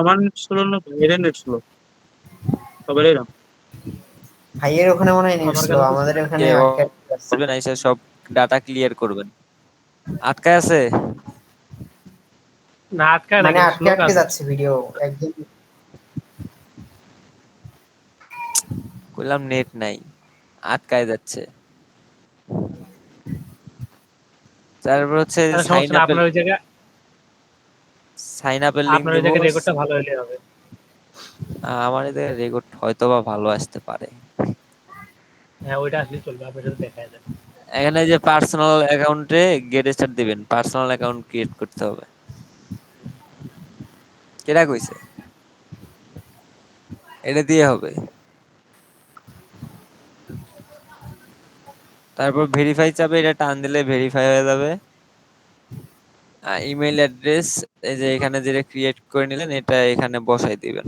আমার net slow না ভাইয়ের নেট স্লো সবারই এরকম ভাইয়ের ওখানে মনে হয় নেট স্লো আমাদের ওখানে। বলবেন এসে সব ডাটা ক্লিয়ার করবেন। আটকায় আছে? না আটকায় মানে না আটকে আটকে যাচ্ছে ভিডিও একদম। বললাম নেট নাই আটকায় যাচ্ছে। তারপর হচ্ছে আপনার ওই জায়গায় সাইন আপের লিংক আপনার জায়গায় রেকর্ডটা ভালো হলে হবে। আমার এদের রেকর্ড হয়তো বা ভালো আসতে পারে। হ্যাঁ ওইটা আসলে চলবে আপনার সাথে দেখা যায় এখানে যে পার্সোনাল অ্যাকাউন্টে গেট স্টার্ট দিবেন পার্সোনাল অ্যাকাউন্ট ক্রিয়েট করতে হবে। কেটা কইছে? এটা দিয়ে হবে। তারপর ভেরিফাই চাপে এটা টান দিলে ভেরিফাই হয়ে যাবে। ইমেল অ্যাড্রেস এই যে এখানে যেটা ক্রিয়েট করে নিলেন, এটা এখানে বসাই দিবেন।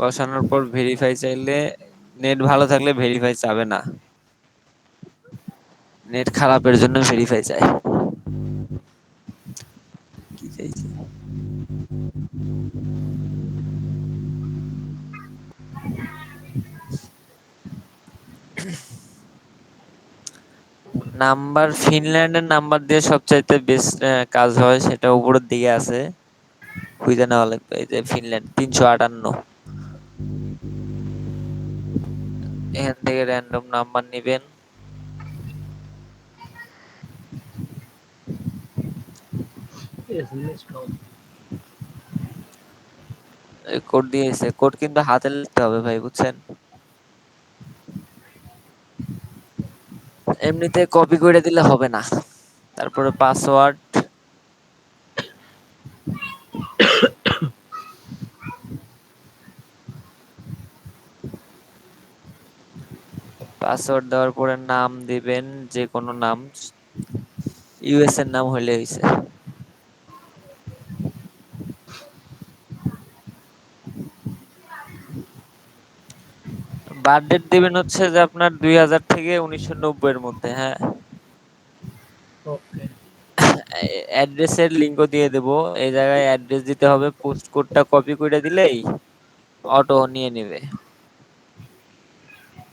বসানোর পর ভেরিফাই চাইলে নেট ভালো থাকলে ভেরিফাই চাবে না। নেট খারাপের জন্য ভেরিফাই চায়। নাম্বার, ফিনল্যান্ডের নাম্বার দিয়ে সবচাইতে বেস্ট কাজ হয় সেটা উপরের দিকে আছে। খুঁজে নেওয়া লাগবে, এই যে ফিনল্যান্ড, তিনশো আটান্ন। এখান থেকে র্যান্ডম নাম্বার নিবেন। কোড দিয়েছে। কোড কিন্তু হাতে লিখতে হবে ভাই, বুঝছেন? এমনিতে কপি করে দিলে হবে না। তারপরে পাসওয়ার্ড পাসওয়ার্ড দেওয়ার পরে নাম দিবেন যে কোনো নাম ইউএস এর নাম হইলে হইছে বার্থডেট দিবেন হচ্ছে যে আপনার দুই হাজার থেকে উনিশশো নব্বই এর মধ্যে হ্যাঁ। ওকে অ্যাড্রেসের লিঙ্কও দিয়ে দেব। এই জায়গায় অ্যাড্রেস দিতে হবে পোস্ট কোডটা কপি করে দিলেই অটো নিয়ে নেবে।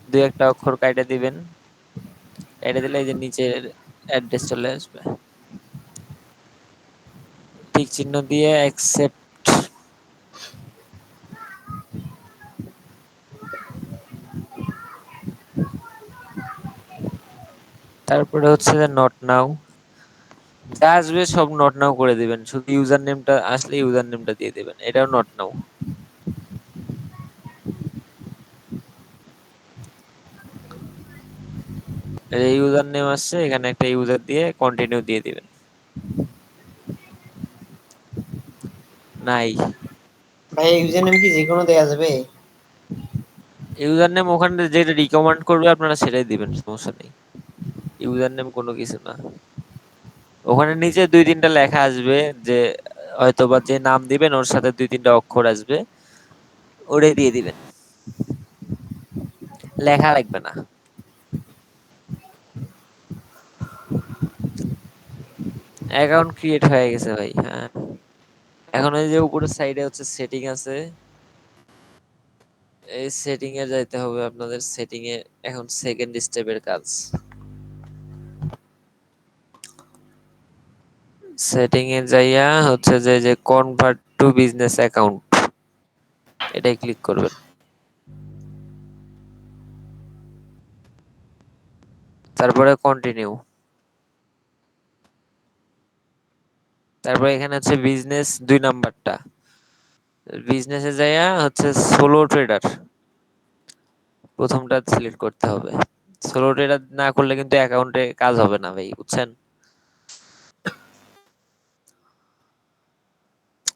দুই একটা অক্ষর কাইটে দিবেন। কাইটে দিলে এই যে নিচে অ্যাড্রেস চলে আসবে। ঠিক চিহ্ন দিয়ে অ্যাকসেপ্ট তারপরে হচ্ছে যে নট নাও যা আসবে সব নট নাও করে দিবেন। শুধু ইউজার নেমটা আসলে ইউজার নেমটা দিয়ে দিবেন। এটাও নট নাও এই ইউজার নেম আসছে এখানে একটা ইউজার দিয়ে কন্টিনিউ দিয়ে দিবেন। নাই। ভাই ইউজার নেম কি যে কোনো দেয়া যাবে? ইউজার নেম ওখানে যেটা রিকমেন্ড করবে আপনারা সেটাই দিবেন সমস্যা নেই। ইউজার নেম কোনো কিছু না। ওখানে নিচে দুই তিনটা লেখা আসবে যে হয়তো বা যে নাম দিবেন, ওর সাথে দুই তিনটা অক্ষর আসবে, ওটাই দিয়ে দিবেন। লেখা লাগবে না। অ্যাকাউন্ট ক্রিয়েট হয়ে গেছে ভাই হ্যাঁ। এখন ওই যে উপরের সাইডে হচ্ছে সেটিং আছে। এই সেটিং এ যাইতে হবে আপনাদের সেটিং এ এখন সেকেন্ড স্টেপের কাজ। সেটিং এ যাইয়া হচ্ছে যে যে কনভার্ট টু বিজনেস অ্যাকাউন্ট এটাই ক্লিক করবেন। তারপরে কন্টিনিউ তারপরে এখানে হচ্ছে বিজনেস দুই নাম্বারটা বিজনেসে যাইয়া হচ্ছে সোলো ট্রেডার প্রথমটা সিলেক্ট করতে হবে। সোলো ট্রেডার না করলে কিন্তু অ্যাকাউন্টে কাজ হবে না ভাই, বুঝছেন?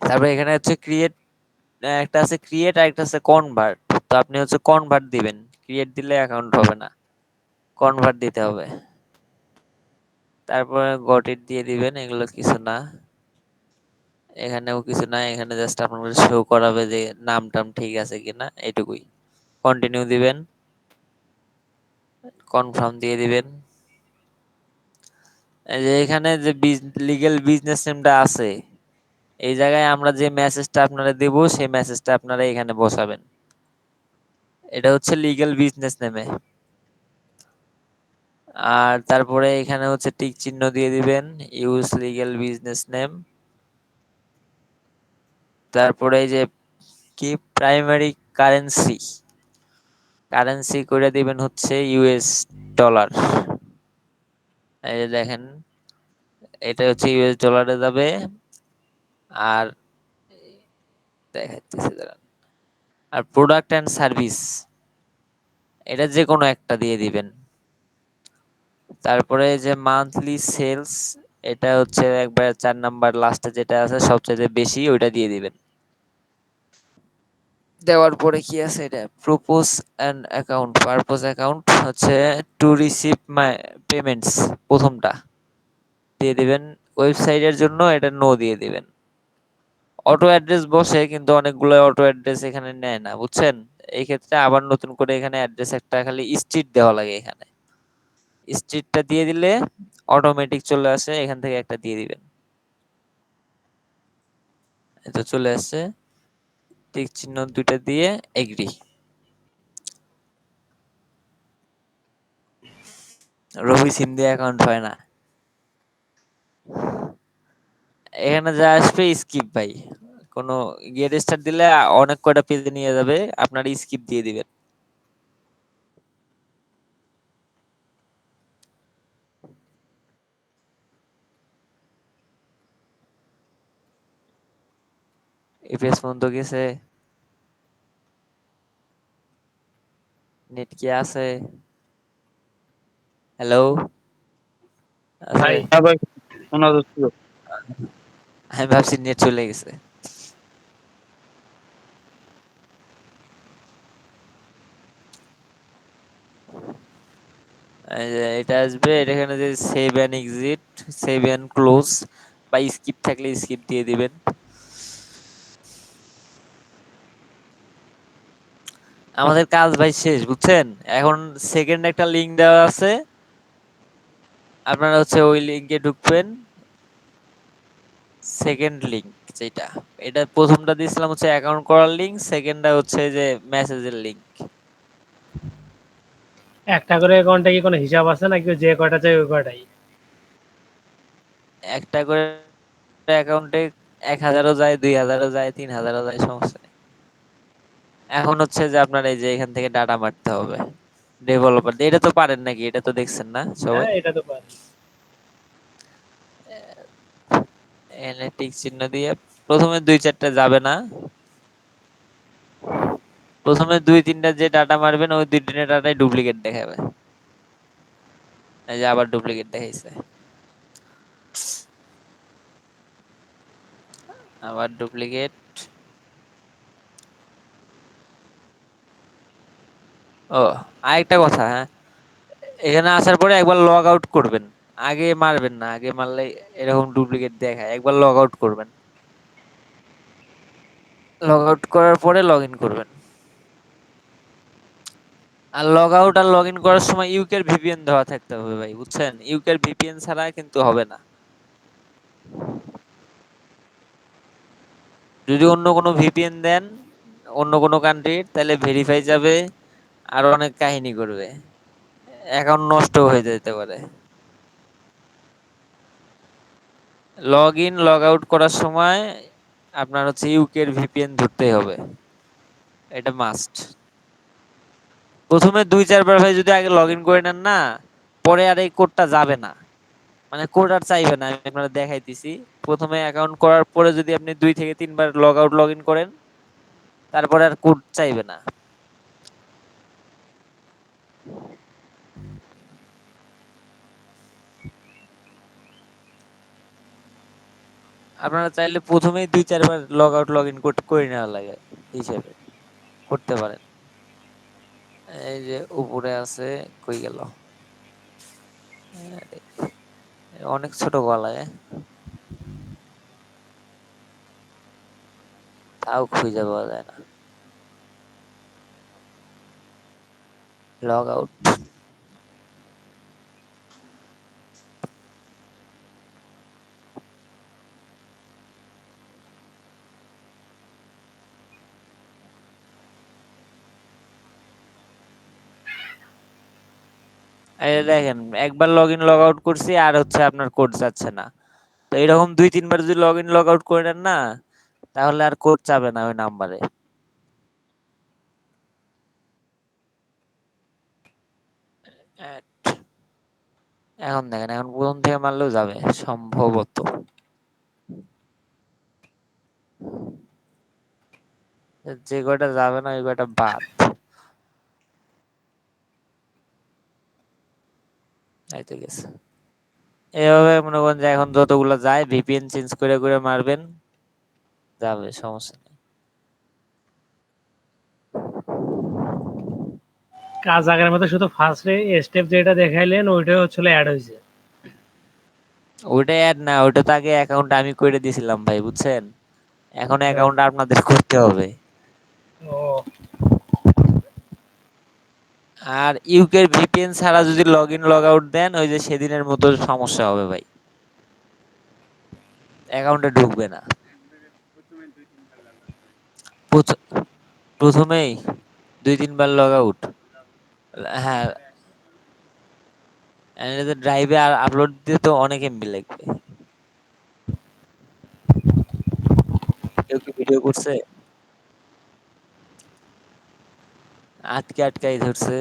তারপরে এখানে হচ্ছে ক্রিয়েট একটা আছে ক্রিয়েট আর একটা আছে কনভার্ট তো আপনি হচ্ছে কনভার্ট দিবেন। ক্রিয়েট দিলে অ্যাকাউন্ট হবে না। কনভার্ট দিতে হবে। তারপরে গটিট দিয়ে দিবেন, এগুলো কিছু না। এখানেও কিছু না, এখানে জাস্ট আপনাদের শো করাবে যে নাম টাম ঠিক আছে কিনা, এটুকুই। কন্টিনিউ দিবেন। কনফার্ম দিয়ে দিবেন। যে এখানে যে লিগেল বিজনেস নেমটা আছে এই জায়গায় আমরা যে মেসেজটা আপনারা দেব, সেই মেসেজটা আপনারা এখানে বসাবেন। এটা হচ্ছে লিগ্যাল বিজনেস নেমে আর তারপরে এখানে হচ্ছে টিক চিহ্ন দিয়ে দিবেন ইউজ লিগ্যাল বিজনেস নেম তারপরে এই যে কি? প্রাইমারি কারেন্সি কারেন্সি করে দিবেন হচ্ছে ইউএস ডলার এই যে দেখেন, এটা হচ্ছে ইউএস ডলারে যাবে। আর দাঁড়ান। আর প্রোডাক্ট অ্যান্ড সার্ভিস এটা যে কোনো একটা দিয়ে দিবেন। তারপরে যে মান্থলি সেলস এটা হচ্ছে একবার চার নাম্বার লাস্টে যেটা আছে সবচেয়ে বেশি ওইটা দিয়ে দিবেন। দেওয়ার পরে কি আছে এটা? Propose and account purpose account হচ্ছে টু রিসিভ মাই পেমেন্টস প্রথমটা। দিয়ে দিবেন। ওয়েবসাইটের জন্য এটা নো দিয়ে দিবেন। অটো অ্যাড্রেস বসে, কিন্তু অনেকগুলো অটো অ্যাড্রেস এখানে নেয় না, বুঝছেন? এই ক্ষেত্রে আবার নতুন করে এখানে অ্যাড্রেস একটা খালি স্ট্রিট দেওয়া লাগে এখানে। স্ট্রিটটা দিয়ে দিলে অটোমেটিক চলে আসে, এখান থেকে একটা দিয়ে দিবেন। এটা চলে আসছে। টিক চিহ্ন দুইটা দিয়ে এগ্রি রবি দিয়ে অ্যাকাউন্ট হয় না। এখানে যা আসবে স্কিপ ভাই। কোনো গেট স্টার্ট দিলে অনেক কয়টা পেজে নিয়ে যাবে আপনার স্কিপ দিয়ে দিবেন। এপিএস গেছে। নেট কি আছে? হ্যালো হ্যাঁ শোনা যাচ্ছিল আমি ভাবছি নেট চলে গেছে। এটা আসবে এখানে যে save and exit save and close বা স্কিপ থাকলে স্কিপ দিয়ে দিবেন। আমাদের কাজ ভাই শেষ, বুঝছেন? এখন সেকেন্ড একটা লিংক দেওয়া আছে। আপনারা হচ্ছে ওই লিংকে ঢুকবেন। সেকেন্ড লিংক যেটা। এটা প্রথমটা দিয়েছিলাম হচ্ছে অ্যাকাউন্ট করার লিংক সেকেন্ডটা হচ্ছে যে মেসেজের লিংক একটা করে অ্যাকাউন্টে কি কোনো হিসাব আছে নাকি? যে কয়টা চাই ওই কয়টাই? একটা করে অ্যাকাউন্টে এক হাজারও যায় দুই হাজারও যায় তিন হাজারও যায় সমস্যা নেই। এখন হচ্ছে যে আপনার এই যে এখান থেকে ডাটা মারতে হবে। ডেভেলপার এটা তো পারেন নাকি? এটা তো দেখছেন না সবাই? হ্যাঁ এটা তো পারি এনে টিক চিহ্ন দিয়ে প্রথমে দুই চারটা যাবে না। প্রথমে দুই তিনটা যে ডাটা মারবেন, ওই দুই তিনটা ডাটাই ডুপ্লিকেট দেখাবে। এই যে আবার ডুপ্লিকেট দেখাইছে। আবার ডুপ্লিকেট ও, আরেকটা কথা হ্যাঁ। এখানে আসার পরে একবার লগ আউট করবেন। আগে মারবেন না, আগে মারলে এরকম ডুপ্লিকেট দেখায়। একবার লগ আউট করবেন। লগ আউট করার পরে লগ ইন করবেন। আর লগ আউট আর লগ ইন করার সময় ইউকের ভিপিএন দেওয়া থাকতে হবে ভাই, বুঝছেন? ইউকের ভিপিএন ছাড়া কিন্তু হবে না। যদি অন্য কোনো ভিপিএন দেন, অন্য কোনো কান্ট্রির তাহলে ভেরিফাই যাবে, আর অনেক কাহিনী করবে। অ্যাকাউন্ট নষ্ট হয়ে যেতে পারে। লগ ইন লগ আউট করার সময় আপনার হচ্ছে ইউকের ভিপিএন ধরতেই হবে। এটা মাস্ট প্রথমে দুই, চারবার ভাই যদি আগে লগ ইন করে নেন না, পরে আর এই কোডটা যাবে না। মানে কোড আর চাইবে না, আমি আপনারা দেখাইতেছি। প্রথমে অ্যাকাউন্ট করার পরে যদি আপনি দুই থেকে তিনবার লগ আউট লগ ইন করেন, তারপরে আর কোড চাইবে না। আপনারা চাইলে প্রথমেই দুই, চারবার লগ আউট লগ ইন করে নেওয়া লাগে, হিসেবে। করতে পারেন। এই যে উপরে আছে, কই গেল? অনেক ছোট গলায়। তাও খুঁজে পাওয়া যায় না। লগ আউট এই দেখেন, একবার লগ ইন লগ আউট করছি আর হচ্ছে আপনার কোড যাচ্ছে না। তো এরকম দুই, তিনবার যদি লগ ইন লগ আউট করে নেন না, তাহলে আর কোড যাবে না ওই নাম্বারে এখন দেখেন, এখন প্রথম থেকে মারলেও যাবে, সম্ভবত। যে কয়টা যাবে না, ওই কয়টা বাদ। এই তো গেছে এভাবে মনে করেন যে এখন যতগুলো যায় ভিপিএন চেঞ্জ করে করে মারবেন যাবে সমস্যা নেই। কাজ আগের মতো শুধু ফার্স্টে স্টেপ যেটা দেখাইলেন ওইটাই হচ্ছিল অ্যাড হয়েছে ওইটা অ্যাড না ওইটা তো আগে অ্যাকাউন্ট আমি করে দিয়েছিলাম ভাই বুঝছেন? এখন অ্যাকাউন্ট আপনাদের করতে হবে। ও। আর ইউকের ভিপিএন ছাড়া যদি লগ ইন লগ আউট দেন, ওই যে সেদিনের মতো সমস্যা হবে ভাই। অ্যাকাউন্টে ঢুকবে না। প্রথমেই দুই, তিনবার লগ আউট হ্যাঁ ড্রাইভে আর আপলোড দিতে তো অনেক এমবি লাগবে। কেউ কি ভিডিও করছে? আটকে আটকাই ধরছে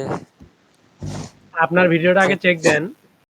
আপনার ভিডিওটা আগে চেক দেন।